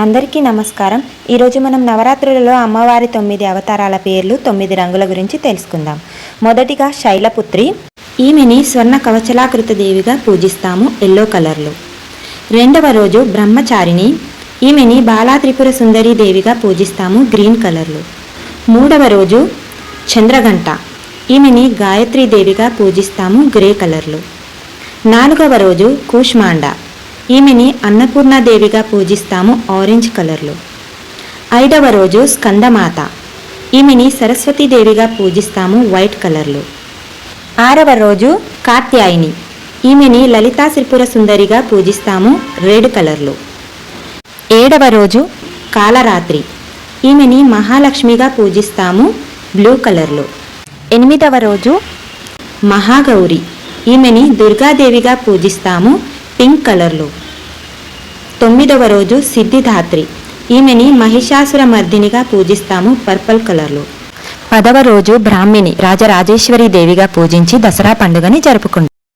అందరికీ నమస్కారం. ఈరోజు మనం నవరాత్రులలో అమ్మవారి తొమ్మిది అవతారాల పేర్లు తొమ్మిది రంగుల గురించి తెలుసుకుందాం. మొదటిగా శైలపుత్రి ఈమెని స్వర్ణ కవచలాకృత దేవిగా పూజిస్తాము ఎల్లో కలర్లో. రెండవ రోజు బ్రహ్మచారిణి ఈమెని బాలా త్రిపుర సుందరి దేవిగా పూజిస్తాము గ్రీన్ కలర్లో. మూడవ రోజు చంద్రగంట ఈమెని గాయత్రీ దేవిగా పూజిస్తాము గ్రే కలర్లో. నాలుగవ రోజు కూష్మాండ ఈమెని అన్నపూర్ణాదేవిగా పూజిస్తాము ఆరెంజ్ కలర్లో. ఐదవ రోజు స్కందమాత. ఈమెని సరస్వతీదేవిగా పూజిస్తాము వైట్ కలర్లో. ఆరవ రోజు కాత్యాయిని. ఈమెని లలితా శ్రీపుర సుందరిగా పూజిస్తాము రెడ్ కలర్లో. ఏడవ రోజు కాలరాత్రి. ఈమెని మహాలక్ష్మిగా పూజిస్తాము బ్లూ కలర్లో. ఎనిమిదవ రోజు మహాగౌరి. ఈమెని దుర్గాదేవిగా పూజిస్తాము పింక్ కలర్లో. తొమ్మిదవ రోజు సిద్ధిదాత్రి. ఈమెని మహిషాసుర మర్దినిగా పూజిస్తాము పర్పల్ కలర్లో. పదవ రోజు బ్రాహ్మిణి రాజరాజేశ్వరి దేవిగా పూజించి దసరా పండుగని జరుపుకుంటాం.